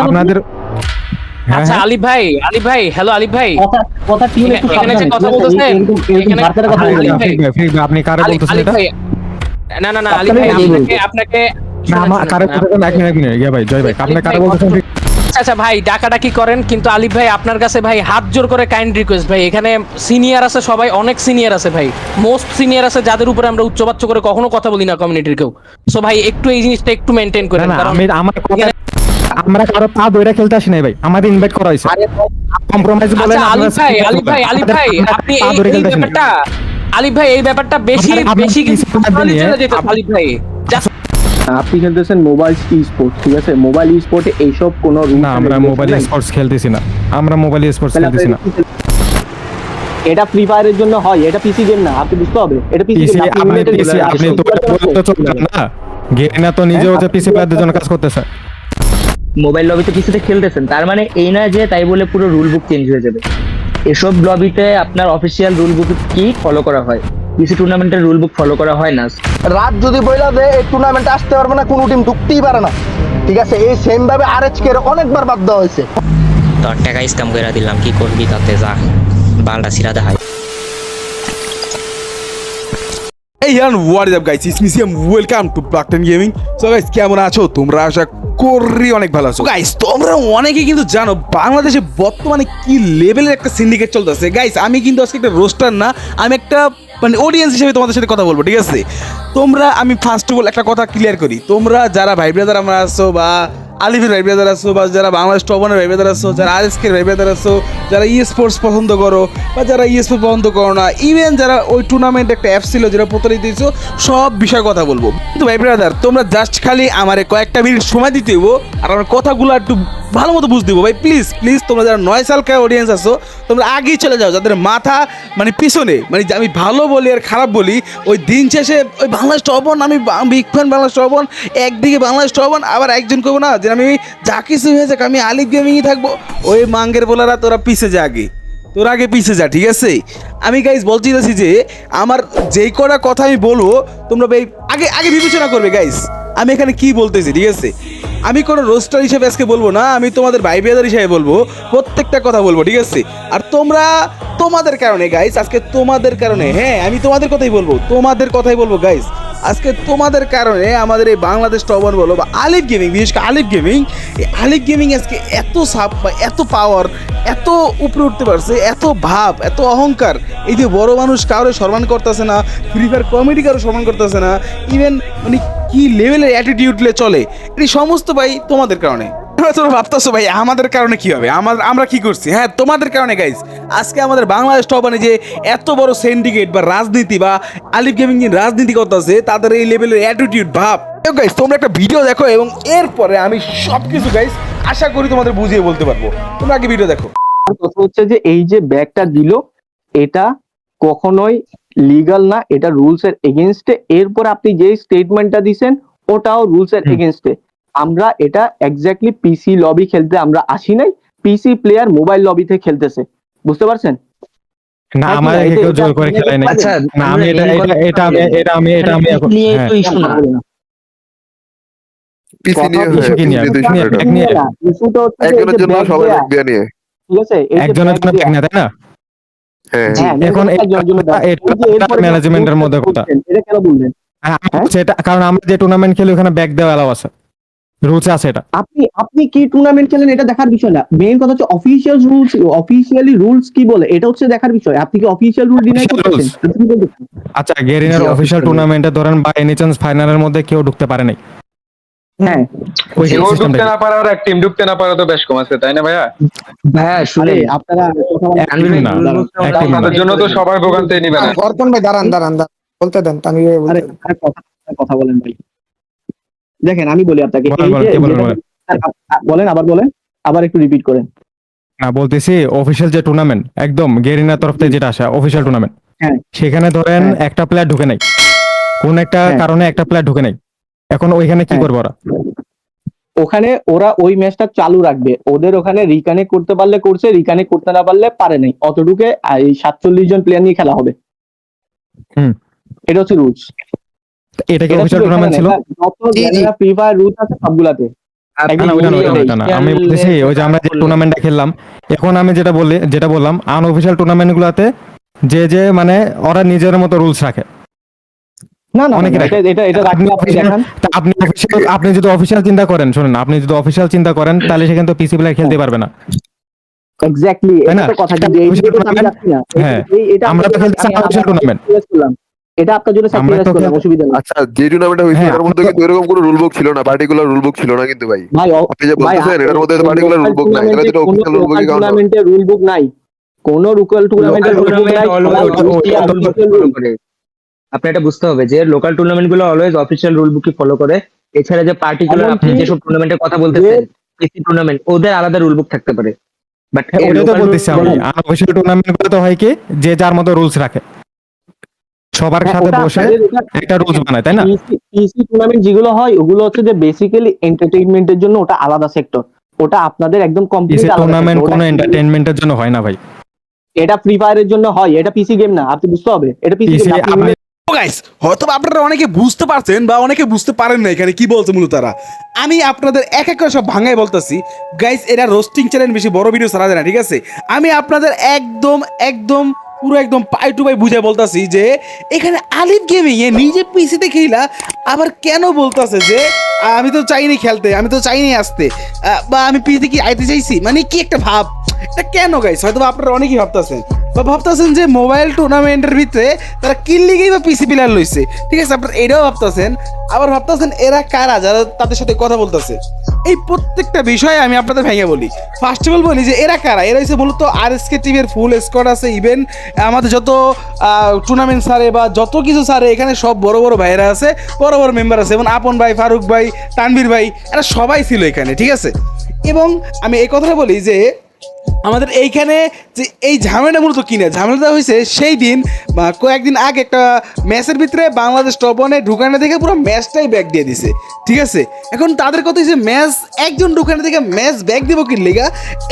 আপনাদের হ্যাঁ, আচ্ছা হ্যাঁ। আলিফ ভাই আলিফ ভাই হ্যালো আলিফ ভাই কথা কথা টিউন একটু এখানে যে সাবধানে, কথা ঠিক আছে? বলতেছেন, এখানে- বার্তার কথা আলিফ বলবেন না। ভাই, ফিক ভাই, ফিক ভাই, আপনি কারে বলতেছেন এটা না না না আলিফ আপনাকে ভাই। আপনাকে আপনাকে না আমার কারে বলতেছেন এক মিনিট এক মিনিট ইয়া ভাই জয় ভাই আপনি কারে বলতেছেন আচ্ছা আচ্ছা ভাই ডাকাডাকি করেন? কিন্তু আলিফ ভাই আপনার কাছে ভাই হাত জোর করে কাইন্ড রিকোয়েস্ট ভাই। এখানে সিনিয়র আছে সবাই অনেক সিনিয়র আছে ভাই। মোস্ট সিনিয়র আছে যাদের উপরে আমরা উচ্চবাচ্য করে কখনো কথা বলি না কমিউনিটির কেউ। সো ভাই একটু এই জিনিসটা একটু মেনটেন কারণ আমি আমার আমরা কারও পা ধরে খেলতে আসি নাই ভাই। আমাদের ইনভাইট করা হয়েছে। কম্প্রোমাইজ বলেন আচ্ছা আলিফ ভাই আলিফ ভাই আলিফ ভাই আপনি এই। ব্যাপারটা আলিফ ভাই এই ব্যাপারটা বেশি বেশি কিন্তু আলিফ ভাই। Just আপনি খেলতেছেন মোবাইল ই স্পোর্ট ঠিক আছে? মোবাইল ই স্পোর্টে এইসব কোনো না আমরা মোবাইল। স্পোর্টস খেলতেছি না। আমরা মোবাইল স্পোর্টস খেলতেছি না। এটা ফ্রি ফায়ারের জন্য হয় এটা পিসি গেম না আপনি বুঝতে হবে? এটা পিসি গেম আপনি পিসি আপনি তো বলতে তো চলবে না। গেরিনা তো নিজে হচ্ছে পিসি প্লেয়ারদের জন্য কাজ করতেছে। মোবাইল লবিতে কিছুতে খেলতেছেন তার মানে এই না যে তাই বলে পুরো রুল বুক চেঞ্জ হয়ে যাবে। এসব লবিতে আপনার অফিসিয়াল রুল বুক কি ফলো করা হয়? পিসি টুর্নামেন্টের রুল বুক ফলো করা হয় না। রাত যদি বইলা দেয় এই টুর্নামেন্টে আসতে পারবে না কোনো টিম ঢুকতেই পারে না। ঠিক আছে এই সেম ভাবে আর এইচ অনেকবার বাদ দেওয়া হয়েছে। তোর টাকা স্ক্যাম করে দিলাম কি করবি তাতে যা। বালটা সিরা দেখাই। এই হ্যান what is up guys it's me CM welcome to প্লাকটেন gaming so guys কেমন আছো? তোমরা আশা করি অনেক ভালো আছো। গাইস তোমরা অনেকেই কিন্তু জানো বাংলাদেশে বর্তমানে কি লেভেলের একটা সিন্ডিকেট চলতেছে। গাইস আমি কিন্তু আজকে একটা রোস্টার না আমি একটা মানে অডিয়েন্স হিসেবে তোমাদের সাথে কথা বলব, ঠিক আছে? তোমরা, আমি ফার্স্ট অফ অল একটা কথা ক্লিয়ার করি। তোমরা যারা ভাই ব্রাদার আমরা আসো বা আলিফের ভাই ব্রাদার আছো, বা যারা বাংলাদেশ টপনের ভাই ব্রাদার আছো, যারা আর এসকে ভাই ব্রাদার আছো, যারা ই স্পোর্টস পছন্দ করো, বা যারা ই স্পোর্টস পছন্দ করো না ইভেন যারা ওই টুর্নামেন্ট একটা অ্যাপ ছিল যেটা প্রতারিত দিয়েছ সব বিষয়ে কথা বলব। কিন্তু ভাই ব্রাদার, তোমরা জাস্ট খালি আমার কয়েকটা মিনিট সময় দিতে হব আর আমার কথাগুলো একটু ভালো মতো বুঝতে দেবো ভাই প্লিজ প্লিজ তোমরা যারা নয় সালকার অডিয়েন্স আসো তোমরা আগেই চলে যাও, যাদের মাথা মানে পিছনে মানে আমি ভালো বলি আর খারাপ বলি, ওই দিন শেষে ওই বাংলাদেশ টপন আমি বিগ ফ্যান বাংলাদেশ টপন একদিকে বাংলাদেশ টপন আবার একজন করব না যে আমি যা কিছু হয়ে যাক আমি আলিফ গেমিংই থাকব। ওই মাঙ্গের বোলারা তোরা পিছে যা আগে। তোর আগে পিছে যা, ঠিক আছে? আমি গাইজ বলতে চাইছি যে, আমার যেই কটা কথা আমি বলব, তোমরা আগে আগে বিবেচনা করবে গাইজ আমি এখানে কি বলতেছি, ঠিক আছে? আমি কোনো রোস্টার হিসেবে আজকে বলব না, আমি তোমাদের ভাই ব্রাদার হিসেবে বলব, প্রত্যেকটা কথা বলব, ঠিক আছে? আর তোমরা তোমাদের কারণে গাইস আজকে তোমাদের কারণে হ্যাঁ আমি তোমাদের কথাই বলব, তোমাদের কথাই বলব গাইস আজকে তোমাদের কারণে আমাদের এই বাংলাদেশ টবন বলো বা আলিফ গেমিং বিশেষ করে আলিফ গেমিং এই আলিফ গেমিং আজকে এত সাপ বা এত পাওয়ার এত উপরে উঠতে পারছে, এত ভাব, এত অহংকার। এই যে বড় মানুষ কারও সম্মান করতেছে না ফ্রি ফায়ার কমেডি কারও সম্মান করতেছে না ইভেন মানে কী লেভেলের অ্যাটিটিউডলে চলে এটি সমস্ত ভাই তোমাদের কারণে। তোমরা তোমরা ভাবতেছো ভাই আমাদের কারণে কি হবে? আমার আমরা কি করছি? হ্যাঁ তোমাদের কারণে গাইজ আজকে আমাদের বাংলাদেশ টপানে যে এত বড় সিন্ডিকেট বা রাজনীতি বা আলিফ গেমিং যে রাজনীতি করতেছে তাদের এই লেভেলের অ্যাটিটিউড ভাব। গাইজ তোমরা একটা ভিডিও দেখো এবং এরপরে আমি সব কিছু গাইজ আশা করি তোমাদের বুঝিয়ে বলতে পারব। তোমরা আগে ভিডিও দেখো। কথা হচ্ছে যে এই যে ব্যাগটা দিল এটা কখনোই লিগাল না এটা রুলস এর এগেনস্টে এরপর আপনি যে স্টেটমেন্টটা দিছেন ওটাও রুলস এর। এগেনস্টে আমরা এটা এক্স্যাক্টলি পিসি লবি খেলতে আমরা আসি নাই পিসি প্লেয়ার মোবাইল লবিতে খেলতেছে। বুঝতে পারছেন? না আমার কেউ জোর করে নাই। আমি এটা এটা এটা আমি এটা আমি এটা আমি এখন কারণ আমরা যে টুর্নামেন্ট খেলি ওখানে ব্যাগ দেওয়া এলাও আছে। রুলস আছে এটা। আপনি আপনি কি টুর্নামেন্ট খেলেন এটা দেখার বিষয় না। মেইন কথা হচ্ছে অফিসিয়াল রুলস অফিসিয়ালি রুলস কি বলে? এটা হচ্ছে দেখার বিষয়। আপনি কি অফিসিয়াল রুল ডিনাই করতেছেন? আচ্ছা গেরিনার official টুর্নামেন্টে ধরেন বা এনি চান্স ফাইনালের মধ্যে কেউ ঢুকতে পারে নাই। হ্যাঁ। কেউ ঢুকতে না পারার এক টিম ঢুকতে না পারা তো বেশ কম আছে তাই না ভাইয়া? ভাইয়া আরে শুনে আপনারা কথা বলেন। এক team না, এক team না। আপনাদের জন্য তো সবাই ভোগান্তি নিবে অর্পণ ভাই দাঁড়ান দাঁড়ান দাঁড়ান। বলতে দেন আমি আরে আরে কথা কথা বলেন ভাই। দেখেন আমি বলি আপনাকে বলেন, আবার বলেন আবার একটু রিপিট করেন। না বলতেছি অফিসিয়াল যে টুর্নামেন্ট একদম গেরিনার তরফ থেকে যেটা আসে অফিসিয়াল টুর্নামেন্ট হ্যাঁ। সেখানে ধরেন হ্যাঁ। একটা প্লেয়ার ঢুকে নাই। কোন একটা হ্যাঁ। কারণে একটা প্লেয়ার ঢুকে নাই। এখন ওইখানে কি হ্যাঁ। করব ওরা? ওখানে ওরা ওই ম্যাচটা চালু রাখবে। ওদের ওখানে রিকানেক্ট করতে পারলে করছে রিকানেক্ট করতে না পারলে পারে নাই। অতটুকে এই সাতচল্লিশ জন প্লেয়ার নিয়ে খেলা হবে। হুম। এটা হচ্ছে রুলস এটা কি অফিসিয়াল টুর্নামেন্ট ছিল? ফ্রি ফায়ার রুট আছে সবগুলাতে। আমি বলতেছি ওই যে আমরা যে টুর্নামেন্টটা খেললাম এখন আমি যেটা বলি যেটা বললাম আনঅফিসিয়াল টুর্নামেন্ট গুলাতে যে যে মানে ওরা নিজের মতো রুলস রাখে। না না। এটা আপনি আপনি দেখান। তা আপনি অফিসিয়াল আপনি যদি অফিসিয়াল চিন্তা করেন শুনুন আপনি যদি অফিসিয়াল চিন্তা করেন তাহলে সেখানে তো পিসি প্লেয়ার খেলতে পারবে না। এক্স্যাক্টলি এটা কথা হ্যাঁ। আমরা তো আপনার খেলতেছি এটা আপনার জন্য করলাম, অসুবিধা নেই। আচ্ছা যে টুর্নামেন্টটা হয়েছে হ্যাঁ, মধ্যে কিন্তু এরকম কোনো রুল বুক ছিল না? পার্টিকুলার রুল বুক ছিল না কিন্তু ভাই। ভাই আপনি যে বলতেছেন এটার মধ্যে পার্টিকুলার রুল বুক নাই। এটা কোনো রুল নাই। কোন লোকাল টুর্নামেন্টের রুল বুক নাই। Tournament official rule book. করে। আপনি এটা বুঝতে হবে যে লোকাল টুর্নামেন্টগুলো অলওয়েজ অফিসিয়াল রুল বুকই ফলো করে। এছাড়া যে পার্টিকুলার আপনি যেসব টুর্নামেন্টের কথা বলতেছেন এসি টুর্নামেন্ট ওদের আলাদা রুল বুক থাকতে পারে। বাট হ্যাঁ, ওটাই তো বলতেছি আমি। টুর্নামেন্টগুলো তো হয় কি? যে যার মতো রুলস রাখে। সবার হ্যাঁ, সাথে বসে একটা রুলস বানায় তাই না? পিসি টুর্নামেন্ট যেগুলো হয় ওগুলো হচ্ছে যে বেসিক্যালি এন্টারটেইনমেন্টের জন্য ওটা আলাদা সেক্টর ওটা আপনাদের একদম কমপ্লিট আলাদা টুর্নামেন্ট কোনো এন্টারটেইনমেন্টের জন্য হয় না ভাই। এটা ফ্রি ফায়ারের জন্য হয় এটা পিসি গেম না আপনি বুঝতে হবে এটা পিসি পিসি গেম গাইস হয়তো আপনারা অনেকে বুঝতে পারছেন বা অনেকে বুঝতে পারেন না এখানে কি বলছে মূলত তারা। আমি আপনাদের এক এক করে সব ভাঙাই বলতেছি। গাইস এরা রোস্টিং চ্যানেল বেশি বড় ভিডিও ছাড়া যায় না ঠিক আছে? আমি আপনাদের একদম একদম পুরো একদম পাই টু পাই বুঝে বলতাছি যে, এখানে আলিফ গেমিং এ নিজে পিসিতে খেলা আবার কেন বলতাছে যে, আমি তো চাইনি খেলতে, আমি তো চাইনি আসতে বা আমি পিসিতে কি আইতে চাইছি? মানে কি একটা ভাব? এটা কেন গাইস হয়তো আপনারা অনেকেই ভাবতেছেন। বা ভাবতেছেন যে মোবাইল টুর্নামেন্টের ভিতরে তারা কিল্লিগেই বা পিসি প্লেয়ার লইছে। ঠিক আছে, আপনারা এটাও ভাবতেছেন। আবার ভাবতেছেন এরা কারা যারা তাদের সাথে কথা বলতেছে? এই প্রত্যেকটা বিষয়ে আমি আপনাদের ভেঙে বলি। ফার্স্ট অফ অল বলি যে এরা কারা? এরা হচ্ছে মূলত আর এস কে টিভির ফুল স্কোয়াড আছে ইভেন আমাদের যত টুর্নামেন্ট সারে বা যত কিছু সারে এখানে সব বড় বড় ভাইয়েরা আছে, বড় বড় মেম্বার আছে, যেমন আপন ভাই, ফারুক ভাই, তানভীর ভাই, এরা সবাই ছিল এখানে, ঠিক আছে? এবং আমি এই কথাটা বলি যে আমাদের এইখানে যে এই ঝামেলাটা মূলত কিনে ঝামেলাটা হয়েছে সেই দিন, বা কয়েকদিন আগে একটা ম্যাচের ভিতরে বাংলাদেশ টপ ওয়ানে ঢুকানো দেখে পুরো ম্যাচটাই ব্যাক দিয়ে দিছে। ঠিক আছে? এখন তাদের কথা হচ্ছে ম্যাচ, একজন ঢুকানো থেকে ম্যাচ ব্যাক দিব কি লেগা?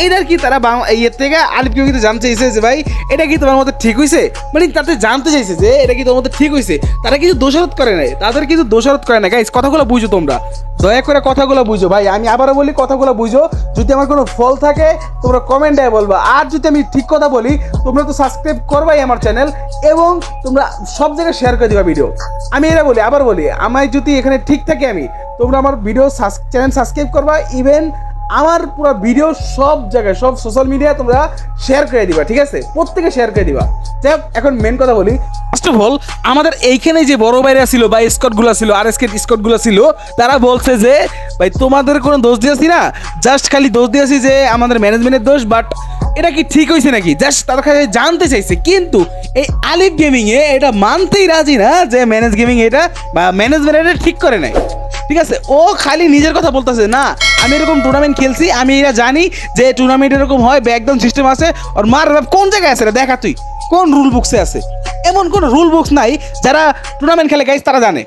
এটার কি তারা বাংলা ইয়ের থেকে আলিপ কেউ কিন্তু জানতে চাইছে যে ভাই, এটা কি তোমার মধ্যে ঠিক হয়েছে মানে তাতে জানতে চাইছে যে এটা কি তোমার মধ্যে ঠিক হয়েছে তারা কিছু দোষারোপ করে নাই। তাদের কিন্তু দোষারোপ করে না গাইস কথাগুলো বুঝো তোমরা। দয়া করে কথাগুলো বুঝো। ভাই, আমি আবারও বলি, কথাগুলো বুঝো। যদি আমার কোনো ফল থাকে, তোমরা কমেন্টে বলবা। আর যদি আমি ঠিক কথা বলি, তোমরা তো সাবস্ক্রাইব করবাই আমার চ্যানেল এবং তোমরা সব জায়গায় শেয়ার করে দিবা ভিডিও আমি এটা বলি, আবার বলি, আমায় যদি এখানে ঠিক থাকে আমি, তোমরা আমার ভিডিও চ্যানেল সাবস্ক্রাইব করবা ইভেন আমার পুরো ভিডিও সব জায়গায়, সব সোশ্যাল মিডিয়ায় তোমরা শেয়ার করে দিবা, ঠিক আছে? প্রত্যেকে শেয়ার করে দিবা। যাই এখন মেন কথা বলি। ফার্স্ট অফ অল আমাদের এইখানে যে বড় ভাইরা ছিল বা স্কটগুলো ছিল আর এস স্কটগুলো ছিল, তারা বলছে যে, ভাই, তোমাদের কোনো দোষ দিয়েছি না? জাস্ট খালি দোষ দিয়েছি যে আমাদের ম্যানেজমেন্টের দোষ বাট এটা কি ঠিক হয়েছে নাকি? জাস্ট তার কাছে জানতে চাইছে, কিন্তু এই আলিফ গেমিং এ এটা মানতেই রাজি না যে ম্যানেজ গেমিং এটা বা ম্যানেজমেন্ট এটা ঠিক করে নাই। ঠিক আছে? ও খালি নিজের কথা বলতেছে, না। আমি এরকম টুর্নামেন্ট খেলছি, আমি এরা জানি যে টুর্নামেন্ট এরকম হয় ব্যাকডাউন সিস্টেম আছে। আর মার কোন জায়গায় আছে রে? দেখা তুই। কোন রুল বুকসে আছে? এমন কোন রুল বুকস নাই যারা টুর্নামেন্ট খেলে গাইস তারা জানে।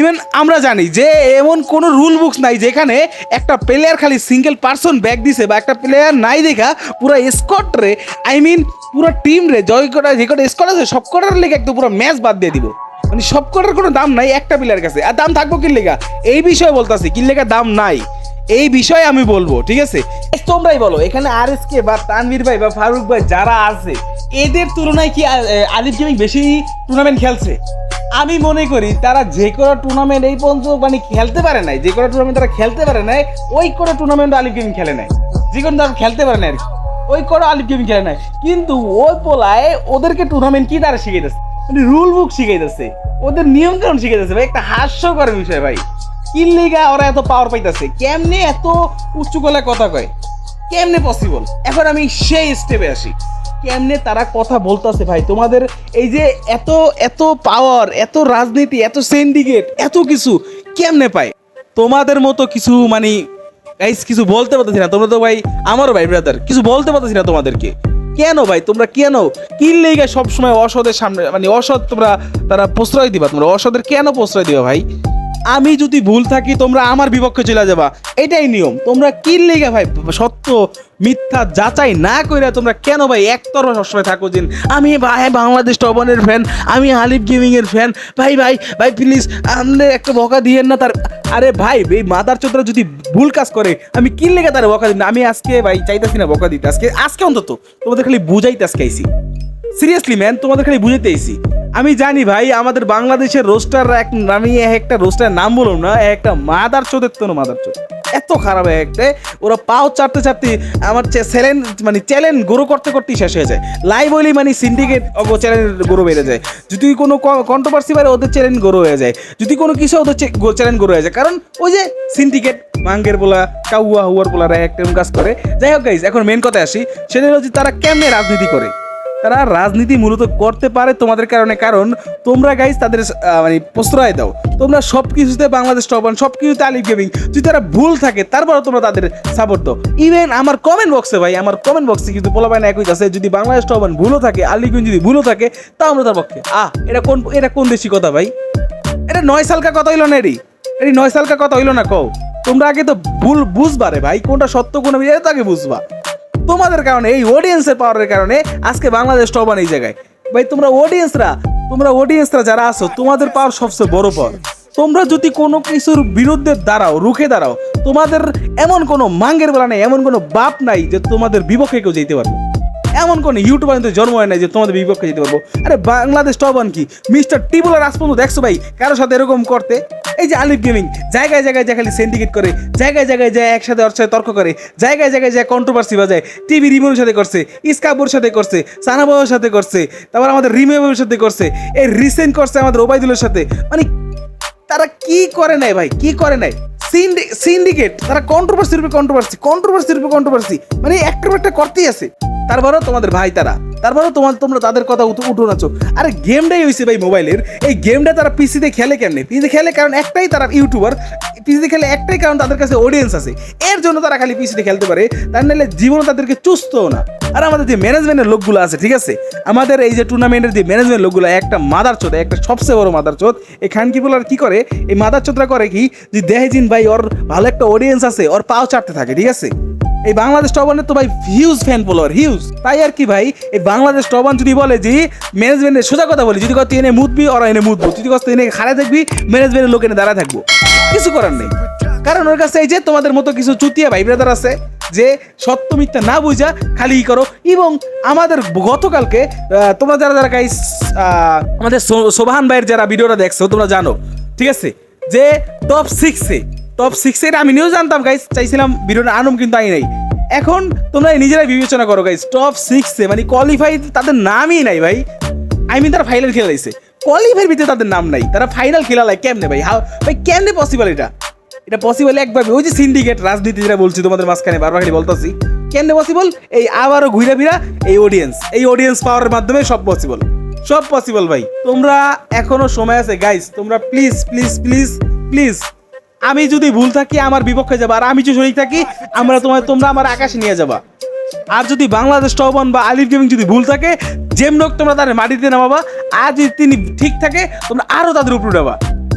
ইভেন আমরা জানি যে এমন কোনো রুল বুকস নাই যেখানে একটা প্লেয়ার খালি সিঙ্গেল পার্সন ব্যাক দিছে বা একটা প্লেয়ার নাই দেখা, পুরো স্কট রে আই মিন পুরো টিম রে জয় করা যে কটা স্কট আছে, সব কটার লেগে একদম পুরো ম্যাচ বাদ দিয়ে দিব। মানে সব কটার কোনো দাম নাই একটা প্লেয়ার কাছে। আর দাম থাকব কি লেগা? এই বিষয়ে বলতাছি কি লেগা দাম নাই। এই বিষয়ে আমি বলব, ঠিক আছে? তোমরাই বলো, এখানে আর এস কে বা তানভীর ভাই বা ফারুক ভাই যারা আছে, এদের তুলনায় কি আলিফ গেমিং বেশি টুর্নামেন্ট খেলছে? আমি মনে করি তারা যে কোনো টুর্নামেন্ট এই পর্যন্ত মানে খেলতে পারে নাই, যে কোনো টুর্নামেন্ট তারা খেলতে পারে নাই, ওই কোনো টুর্নামেন্ট আলিফ গেমিং খেলে নাই। যে কোনো তারা খেলতে পারে না আর কি। ওই কোনো আলিফ গেমিং খেলে নাই। কিন্তু ওই পোলায় ওদেরকে টুর্নামেন্ট কি তারা শিখাইতেছে মানে রুল বুক শিখাইতেছে। ওদের নিয়ম কানুন শিখাইতেছে ভাই, একটা হাস্যকর বিষয় ভাই। কি ওরা এত পাওয়ার পাইতেছে? কেমনে এত উঁচু গলায় কথা কয়? কেমনে পসিবল এখন আমি সেই স্টেপে আসি। কেমনে তারা কথা বলতেছে ভাই? তোমাদের এই যে এত এত পাওয়ার এত রাজনীতি, এত সিন্ডিকেট এত কিছু কেমনে পায়? তোমাদের মতো কিছু মানে গাইস কিছু বলতে পারতেছি না। তোমরা তো ভাই, আমারও ভাই ব্রাদার কিছু বলতে পারতেছি না তোমাদেরকে। কেন ভাই? তোমরা কেন? কি লেগে সবসময় অসদের সামনে মানে অসৎ তোমরা, তারা প্রশ্রয় দিবা তোমরা। অসদের কেন প্রশ্রয় দিবা ভাই? আমি যদি ভুল থাকি, তোমরা আমার বিপক্ষে চলে যাবা। এটাই নিয়ম। তোমরা কি লেগে ভাই, সত্য, মিথ্যা যাচাই না কইরা তোমরা কেন ভাই একতরফা সবসময় থাকো যে আমি ভাই বাংলাদেশ টবনের ফ্যান আমি আলিফ গেমিংয়ের ফ্যান ভাই ভাই ভাই প্লিজ আমাদের একটা বকা দিয়েন না তার আরে ভাই, এই মাদার চোদ্রা যদি ভুল কাজ করে, আমি কি লেগে তারা বকা দিন আমি আজকে ভাই চাইতেছি না বকা দিতে। আজকে আজকে অন্তত তোমাদের খালি বুঝাইতে আজকে আইসি সিরিয়াসলি ম্যান তোমাদের খালি বুঝাইতে আইছি। আমি জানি ভাই, আমাদের বাংলাদেশের রোস্টার এক আমি এক একটা রোস্টার নাম বললাম না একটা মাদার চোদের তো মাদার চোদ এত খারাপ এক একটা, ওরা পাও চারতে চারতে আমার চ্যালেঞ্জ মানে চ্যালেঞ্জ গ্রো করতে করতেই শেষ হয়ে যায়। লাইভ হইলেই মানে সিন্ডিকেট চ্যালেঞ্জ গ্রো বেড়ে যায়। যদি কোনো কন্ট্রোভার্সি বাড়ে, ওদের চ্যালেঞ্জ গ্রো হয়ে যায়। যদি কোনো কিছু ওদের চ্যালেঞ্জ গ্রো হয়ে যায়। কারণ ওই যে সিন্ডিকেট মাঙ্গের বলা, কাউয়া হুয়ার বলারা একটা কাজ করে। যাই হোক গাইজ এখন মেন কথা আসি। সেটা যে তারা কেমনে রাজনীতি করে? তারা রাজনীতি মূলত করতে পারে তোমাদের কারণে, কারণ তোমরা গাইজ তাদের মানে প্রশ্রয় দাও। তোমরা সব কিছুতে বাংলাদেশ টপান সব কিছুতে আলিফ গেমিং। যদি তারা ভুল থাকে তারপরে তোমরা তাদের সাপোর্ট দাও। ইভেন আমার কমেন্ট বক্সে ভাই, আমার কমেন্ট বক্সে কিন্তু পোলা পায় না একই আছে, যদি বাংলাদেশ টপান ভুলও থাকে, আলিফ গেমিং যদি ভুলও থাকে, তাও আমরা তার পক্ষে। আহ, এটা কোন এটা কোন দেশি কথা ভাই? এটা নয় সালকা কথা হইল না এরি এরি নয় সালকা কথা হইল না কও? তোমরা আগে তো ভুল বুঝবা রে ভাই, কোনটা সত্য, কোনটা এটা তো বুঝবা। তোমাদের কারণে, এই অডিয়েন্সের পাওয়ারের কারণে আজকে বাংলাদেশ টপান এই জায়গায়। ভাই, তোমরা অডিয়েন্সরা তোমরা অডিয়েন্সরা যারা আছো, তোমাদের পাওয়ার সবচেয়ে বড় পাওয়ার তোমরা যদি কোনো কিছুর বিরুদ্ধে দাঁড়াও, রুখে দাঁড়াও, তোমাদের এমন কোনো মাঙ্গের বেলা নেই, এমন কোনো বাপ নাই যে তোমাদের বিপক্ষে কেউ যেতে পারবে। এমন কোন ইউটিউবার কিন্তু জন্ম হয় নাই যে তোমাদের বিপক্ষে যেতে পারব। আরে বাংলাদেশ টপান কি? মিস্টার টিবুলার আজ পর্যন্ত দেখছ ভাই? কারোর সাথে এরকম করতে? এই যে আলিফ গেমিং জায়গায় জায়গায় যায় খালি সিন্ডিকেট করে, জায়গায় জায়গায় যায় একসাথে ওর সাথে তর্ক করে, জায়গায় জায়গায় যায় কন্ট্রোভার্সি বাজায় টিভি রিমোর সাথে করছে ইস্কাবুর সাথে করছে সানাবাবুর সাথে করছে, তারপর আমাদের রিমেবের সাথে করছে, এই রিসেন্ট করছে আমাদের ওবায়দুলের সাথে। মানে তারা কি করে নাই ভাই? কি করে নাই? সিন্ডিকেট তারা কন্ট্রোভার্সি রূপে কন্ট্রোভার্সি কন্ট্রোভার্সি রূপে কন্ট্রোভার্সি মানে একটা একটা করতেই আছে। তারপরেও তোমাদের ভাই তারা, তারপরেও তোমার তোমরা তাদের কথা উঠো নাচো আরে গেমটাই হয়েছে ভাই মোবাইলের এই গেমটা তারা পিসিতে খেলে কেমনে? পিসিতে খেলে কারণ একটাই তারা ইউটিউবার পিসিতে খেলে একটাই কারণ তাদের কাছে অডিয়েন্স আছে। এর জন্য তারা খালি পিসিতে খেলতে পারে, তার নাহলে জীবনে তাদেরকে চুস্তও না। আর আমাদের যে ম্যানেজমেন্টের লোকগুলো আছে, ঠিক আছে? আমাদের এই যে টুর্নামেন্টের যে ম্যানেজমেন্ট লোকগুলো, একটা মাদার চোদ, একটা সবচেয়ে বড় মাদার চোদ এই বলার কি করে? এই মাদার চোদরা করে কি যে, দেহে জিন ভাই, ওর ভালো একটা অডিয়েন্স আছে, ওর পাও চাটতে থাকে, ঠিক আছে? এই বাংলাদেশ টবানের তো ভাই হিউজ ফ্যান ফলোয়ার হিউজ তাই আর কি ভাই? এই বাংলাদেশ টবান যদি বলে যে ম্যানেজমেন্টের সোজা কথা বলি, যদি কথা এনে মুদবি ওরা এনে মুদবো যদি কথা এনে খাড়া থাকবি ম্যানেজমেন্টের লোক এনে দাঁড়া থাকব। কিছু করার নেই। কারণ ওর কাছে এই যে তোমাদের মতো কিছু চুতিয়া ভাই ব্রাদার আছে, যে সত্য মিথ্যা না বুঝা খালি করো। এবং আমাদের গতকালকে তোমরা যারা যারা গাইস আমাদের সো- সোবাহান ভাইয়ের যারা ভিডিওটা দেখছ, তোমরা জানো, ঠিক আছে? যে টপ সিক্সে টপ সিক্সে এটা আমি নিয়েও জানতাম গাইস চাইছিলাম ভিডিওটা আনুম, কিন্তু আই নাই। এখন তোমরা নিজেরাই বিবেচনা করো গাইস টপ সিক্সে মানে কোয়ালিফাই তাদের নামই নাই, ভাই। আই মিন তারা ফাইনাল খেলে দিছে। কোয়ালিফাইয়ের ভিতরে তাদের নাম নাই। তারা ফাইনাল খেলা লাই কেমনে, ভাই? হাউ ভাই, কেমনে পসিবল এটা? এটা পসিবল একভাবে, ওই যে সিন্ডিকেট রাজনীতি যেটা বলছি তোমাদের মাঝখানে বারবার খালি বলতেছি। কেমনে পসিবল এই আবারও ঘুরে ফিরা এই অডিয়েন্স এই অডিয়েন্স পাওয়ার মাধ্যমে সব পসিবল সব পসিবল ভাই। তোমরা এখনও সময় আছে গাইস তোমরা প্লিজ প্লিজ প্লিজ প্লিজ আমি যদি ভুল থাকি, আমার বিপক্ষে যাবা। আর আমি যদি সঠিক থাকি, আমরা তোমার তোমরা আমার আকাশে নিয়ে যাবা। আর যদি বাংলাদেশ টবন বা আলিফ গেমিং যদি ভুল থাকে যেমনক তোমরা তাদের মাটিতে নামাবা। আর যদি তিনি ঠিক থাকে, তোমরা আরও তাদের উপরে উঠাবা।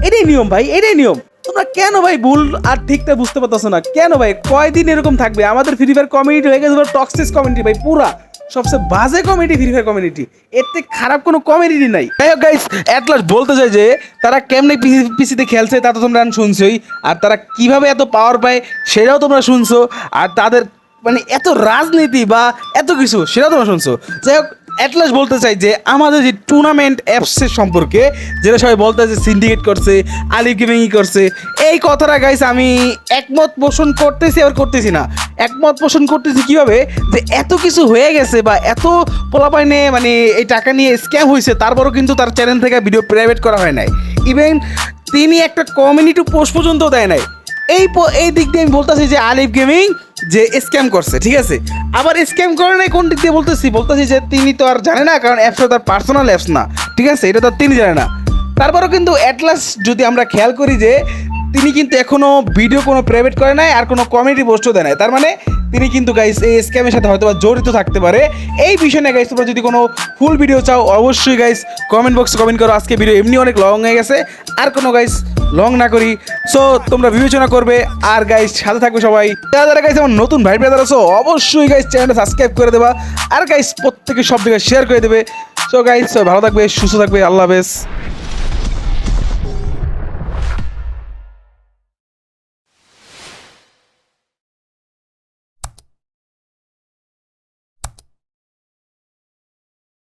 এটাই নিয়ম ভাই, এটাই নিয়ম। তোমরা কেন ভাই ভুল আর ঠিকটা বুঝতে পারতেছো না? কেন ভাই? কয়দিন এরকম থাকবে? আমাদের ফ্রি ফায়ার কমিউনিটি হয়ে গেছে টক্সিস কমিউনিটি ভাই, পুরা। সবচেয়ে বাজে কমেডি ফ্রি ফায়ার কমিউনিটি থেকে খারাপ কোনো কমেডি নাই। যাই হোক গাইস অ্যাট লাস্ট বলতে চাই যে, তারা কেমনে পিসিতে খেলছে তা তো তোমরা শুনছোই। আর তারা কীভাবে এত পাওয়ার পায় সেটাও তোমরা শুনছো। আর তাদের মানে এত রাজনীতি বা এত কিছু সেটাও তোমরা শুনছো। যাই হোক অ্যাটলাস বলতে চাই যে, আমাদের যে টুর্নামেন্ট অ্যাপসের সম্পর্কে, যেটা সবাই বলতে যে সিন্ডিকেট করছে, আলিফ গেমিংই করছে, এই কথাটা গাইস আমি একমত পোষণ করতেছি আর করতেছি না। একমত পোষণ করতেছি কীভাবে? যে এত কিছু হয়ে গেছে বা এত পোলাপাইনে মানে এই টাকা নিয়ে স্ক্যাম হয়েছে তারপরও কিন্তু তার চ্যানেল থেকে ভিডিও প্রাইভেট করা হয় নাই। ইভেন তিনি একটা কমিউনিটি পোস্ট পর্যন্ত দেয় নাই। এই এই দিক দিয়ে আমি বলতেছি যে আলিফ গেমিং যে স্ক্যাম করছে, ঠিক আছে? আবার স্ক্যাম করে নাই কোন দিক দিয়ে বলতেছি? বলতেছি যে তিনি তো আর জানে না, কারণ অ্যাপসটা তার পার্সোনাল অ্যাপস না, ঠিক আছে? এটা তো তিনি জানে না। তারপরেও কিন্তু অ্যাটলাস যদি আমরা খেয়াল করি যে তিনি কিন্তু এখনও ভিডিও কোনো প্রাইভেট করে নাই আর কোনো কমেডি পোস্টও দেয় নাই। তার মানে তিনি কিন্তু গাইস এই স্ক্যামের সাথে হয়তো জড়িত থাকতে পারে। এই বিষয় নিয়ে গাইস তোমরা যদি কোনো ফুল ভিডিও চাও, অবশ্যই গাইস কমেন্ট বক্সে কমেন্ট করো। আজকে ভিডিও এমনি অনেক লং হয়ে গেছে। আর কোনো গাইস লং না করি। সো তোমরা বিবেচনা করবে। আর গাইজ সাথে থাকবে সবাই। যারা যারা গাইস আমার নতুন ভাই ব্রাদার আছো, অবশ্যই গাইজ চ্যানেলটা সাবস্ক্রাইব করে দেবা। আর গাইজ প্রত্যেকে সব জায়গায় শেয়ার করে দেবে। সো গাইজ ভালো থাকবে, সুস্থ থাকবে, আল্লাহ হাফেজ।